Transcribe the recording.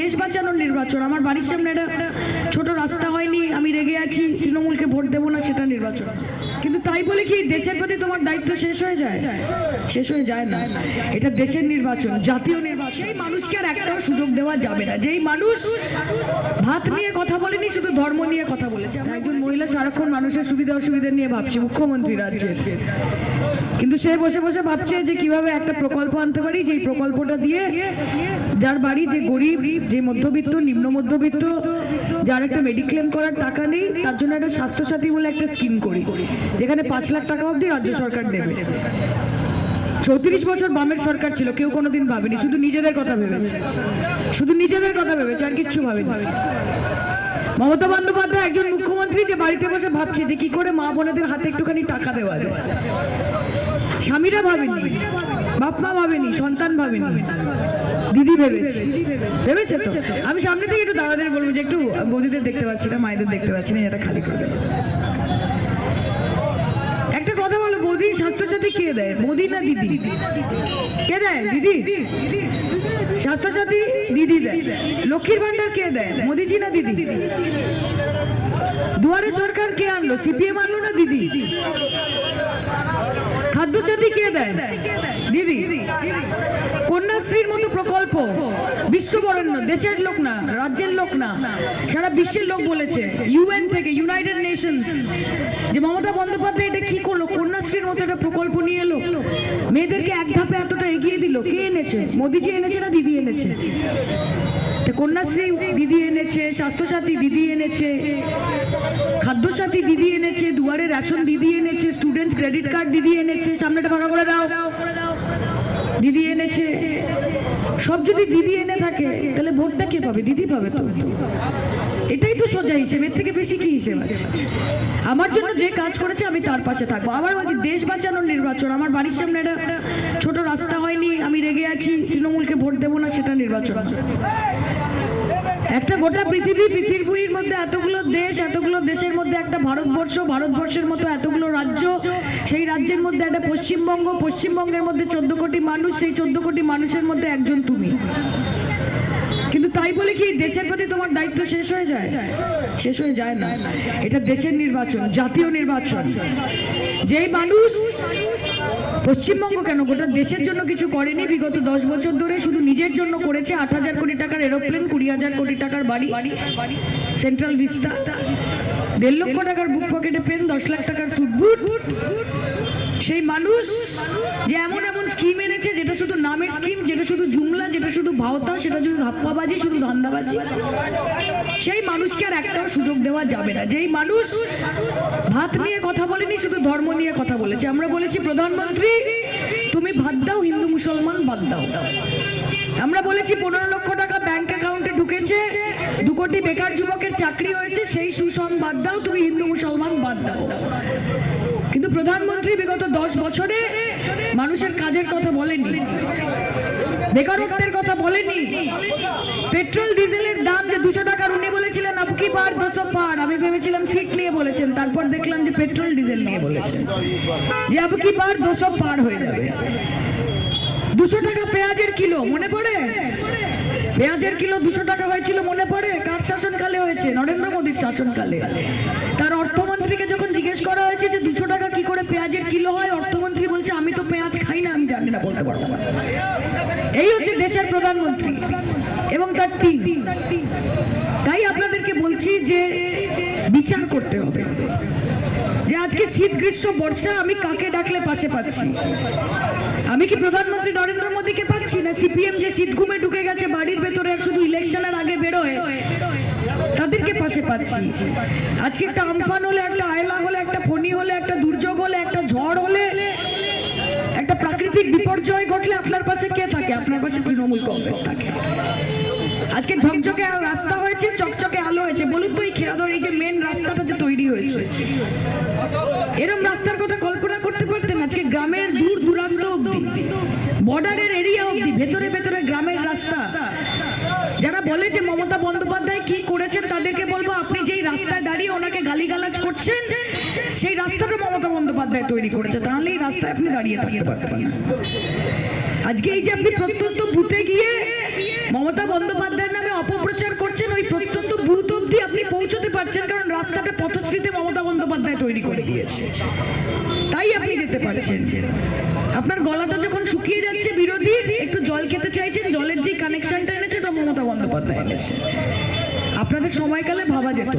দেশ বাঁচানোর নির্বাচন। আমার বাড়ির সামনে একটা ছোট রাস্তা হয়নি, আমি রেগে আছি, তৃণমূলকে ভোট দেবো না, সেটা নির্বাচন। কিন্তু তাই বলে কি, দেশের প্রতি তোমার দায়িত্ব শেষ হয়ে যায়? শেষ হয়ে যায় না। এটা দেশের নির্বাচন, জাতীয় নির্বাচন। সেই মানুষকে আর একটাও সুযোগ দেওয়া যাবে না। যেই মানুষ ভাত নিয়ে কথা বলেনি, শুধু ধর্ম নিয়ে কথা বলেছে। একজন মহিলা সারাক্ষণ মানুষের সুবিধা অসুবিধা নিয়ে ভাবছে, মুখ্যমন্ত্রী রাজ্যের কিন্তু সে বসে বসে ভাবছে যে কীভাবে একটা প্রকল্প আনতে পারি, যেই প্রকল্পটা দিয়ে যার বাড়ি যে গরিব, যে মধ্যবিত্ত, নিম্ন মধ্যবিত্ত, যার একটা মেডিক্লেম করার টাকা নেই, তার জন্য একটা স্বাস্থ্যসাথী বলে একটা স্কিম করি, যেখানে পাঁচ লাখ টাকা অবধি রাজ্য সরকার দেবে। চৌত্রিশ বছর বামের সরকার ছিল, কেউ কোনোদিন ভাবেনি, শুধু নিজেদের কথা ভেবেছে। শুধু নিজেদের কথা ভেবেছে, আর কিচ্ছু ভাবেনি। মমতা বন্দ্যোপাধ্যায় একজন মুখ্যমন্ত্রী যে বাড়িতে বসে ভাবছে যে কি করে মা বোনেদের হাতে একটুখানি টাকা দেওয়া যায়। স্বামীরা ভাবেনি, বাপ মা ভাবেনি, সন্তান ভাবেনি। দিদি ভেবেছি। ভেবেছে তো? আমি সামনে থেকে একটু দাদাদের বলব যে একটু বৌদিদের দেখতে পাচ্ছি না, মায়েদের দেখতে পাচ্ছি না এটা খালি করে দেবো। একটা কথা বলো মোদি স্বাস্থ্যসাথী কে দেয়? মোদি না দিদি? কে দেয়? দিদি? স্বাস্থ্যসাথী দিদি দেয়। লক্ষ্মীর ভান্ডার কে দেয়? মোদিজি না দিদি? দুয়ারে সরকার কে আনলো? সিপিএম আনলো না দিদি? খাদ্যসাথী কে দেয়? দিদি। কন্যাশ্রীর মতো প্রকল্প। বিশ্ববরেণ্য, দেশের লোক না, রাজ্যের লোক না। সারা বিশ্বের লোক বলেছে ইউএন থেকে ইউনাইটেড নেশনস যে মমতা বন্দ্যোপাধ্যায় এটা কি করল? কন্যাশ্রীর মতো একটা প্রকল্প নিয়ে এলো। মেয়েদেরকে এক ধাপে এতটা এগিয়ে দিল। কে এনেছে? মোদিজি এনেছে না দিদি এনেছে? কন্যাশ্রী দিদি এনেছে, স্বাস্থ্যসাথী দিদি এনেছে, খাদ্যসাথী দিদি এনেছে, দুয়ারে রেশন দিদি এনেছে স্টুডেন্টস ক্রেডিট কার্ড দিদি এনেছে, সামনেটা ফাঁকা করে দাও। দিদি এনেছে। সব যদি দিদি এনে থাকে, তাহলে ভোটটা কে পাবে? দিদি পাবে তো। এটাই তো সোজা হিসেব, এর থেকে বেশি কি হিসেব আছে? আমার জন্য যে কাজ করেছে, আমি তার পাশে থাকব। আবার বলছি, দেশ বাঁচানোর নির্বাচন। আমার বাড়ির সামনে একটা ছোট আমি রেগে আছি, তৃণমূলকে ভোট দেবো না, সেটা নির্বাচন। একটা গোটা পৃথিবী পৃথিবীর মধ্যে এতগুলো দেশ, এতগুলো দেশের মধ্যে একটা ভারতবর্ষ, ভারতবর্ষের মতো এতগুলো রাজ্য, সেই রাজ্যের মধ্যে একটা পশ্চিমবঙ্গ, পশ্চিমবঙ্গের মধ্যে চোদ্দ কোটি মানুষ, সেই চোদ্দ কোটি মানুষের মধ্যে একজন তুমি। কিন্তু তাই বলে কি দেশের প্রতি তোমার দায়িত্ব শেষ হয়ে যায়? শেষ হয়ে যায় না। এটা দেশের নির্বাচন, জাতীয় নির্বাচন। যেই মানুষ পশ্চিমবঙ্গ কেন? গোটা দেশের জন্য কিছু করেনি? বিগত দশ বছর ধরে শুধু নিজের জন্য করেছে আট হাজার কোটি টাকার এরোপ্লেন কুড়ি হাজার কোটি টাকার বাড়ি। সেন্ট্রাল ভিস্তা দেড় লক্ষ টাকার বুক পকেটে পেন দশ লাখ টাকার সুটবুট সেই মানুষ যে এমন এমন স্কিম এনেছে, যেটা শুধু নামের স্কিম যেটা শুধু জুমলা, যেটা শুধু ভাওতা, সেটা শুধু ধাপ্পাবাজি, শুধু ধান্দাবাজি, সেই মানুষকে আর একটাও সুযোগ দেওয়া যাবে না। যেই মানুষ ভাত নিয়ে কথা বলেনি, শুধু ধর্ম নিয়ে কথা বলেছে। আমরা বলেছি, প্রধানমন্ত্রী, তুমি ভাত দাও, হিন্দু মুসলমান বাদ দাও। আমরা বলেছি, পনেরো লক্ষ টাকা ব্যাংক অ্যাকাউন্টে ঢুকেছে, দু কোটি বেকার যুবকের চাকরি হয়েছে, সেই সুসং বাদ দাও, তুমি হিন্দু মুসলমান বাদ দাও। প্রধানমন্ত্রী বিগত দশ বছরে মানুষের কাজের কথা বলেনি বেকারত্বের কথা বলেনি পেট্রোল, ডিজেলের দাম যে দুশো টাকার উনি বলেছিলেন আপকি পার? দুশো পার। আমি ভেবেছিলাম সিট নিয়ে বলেছেন, তারপর দেখলাম যে পেট্রোল, ডিজেল নিয়ে বলেছেন। যে আপকি পার? দুশো পার হয়ে যাবে। দুশো টাকা পেঁয়াজের কিলো, মনে পড়ে? পেঁয়াজের কিলো দুশো টাকা হয়েছিল, মনে পড়ে? কার শাসনকালে হয়েছে? নরেন্দ্র মোদীর শাসনকালে। তার অর্থমন্ত্রীকে যখন জিজ্ঞেস করা হয়েছে যে করে পেঁয়াজের কিলো হয়, অর্থমন্ত্রী বলছে, আমি তো পেঁয়াজ খাই না, আমি জানি না, বলতে পারব না। এই হচ্ছে দেশের প্রধানমন্ত্রী এবং তার টিম তাই আপনাদেরকে বলছি যে বিচার করতে হবে। যে আজকে শীত, গ্রীষ্ম, বর্ষা, আমি কাকে ডাকলে পাশে পাচ্ছি? আমি কি প্রধানমন্ত্রী নরেন্দ্র মোদীকে পাচ্ছি? না, সিপিএম যে শীত ঘুমে ঢুকে গেছে, বাড়ির ভেতরে শুধু ইলেকশনের আগে বেরোয় তাদেরকে পাশে পাচ্ছি। আজকে একটা আমফান হলে, একটা আয়লা হলে, একটা ফণি হলে, একটা দুর্যোগ হলে, একটা ঝড় হলে, একটা প্রাকৃতিক বিপর্যয় ঘটলে আপনার পাশে কে থাকে? আপনার পাশে তৃণমূল কংগ্রেস থাকে। আজকে ঝকঝকে রাস্তা হয়েছে, চকচকে আলো হয়েছে। বলুন তো এই খেয়াদর, এই যে মেন রাস্তাটা যে তৈরি হয়েছে। এরকম রাস্তার কথা কল্পনা করতে পারতেন আজকে গ্রামের দূর দূরাস্ত অব্দি বর্ডারের এরিয়া অব্দি ভেতরে ভেতরে গ্রামের রাস্তা। যারা বলে যে মমতা বন্দ্যোপাধ্যায় কি করেছেন তাদেরকে বলব, আপনি যেই রাস্তায় দাঁড়িয়ে ওনাকে গালিগালাজ করছেন, সেই রাস্তাটা মমতা বন্দ্যোপাধ্যায় তৈরি করেছে। তাহলে এই রাস্তায় আপনি দাঁড়িয়ে থাকতে পারতেন না আজকে এই যে আপনি প্রত্যন্ত বুথে গিয়ে মমতা বন্দ্যোপাধ্যায়ের নামে অপ রাস্তাটা পথশ্রীতে মমতা বন্দ্যোপাধ্যায় তৈরি করে দিয়েছে। তাই আপনি যেতে পারছেন। আপনার গলাটা যখন শুকিয়ে যাচ্ছে বিরোধী, একটু জল খেতে চাইছেন, জলের যে কানেকশনটা এনেছে, ওটা মমতা বন্দ্যোপাধ্যায় এনেছে। আপনাদের সময়কালে ভাবা যেত।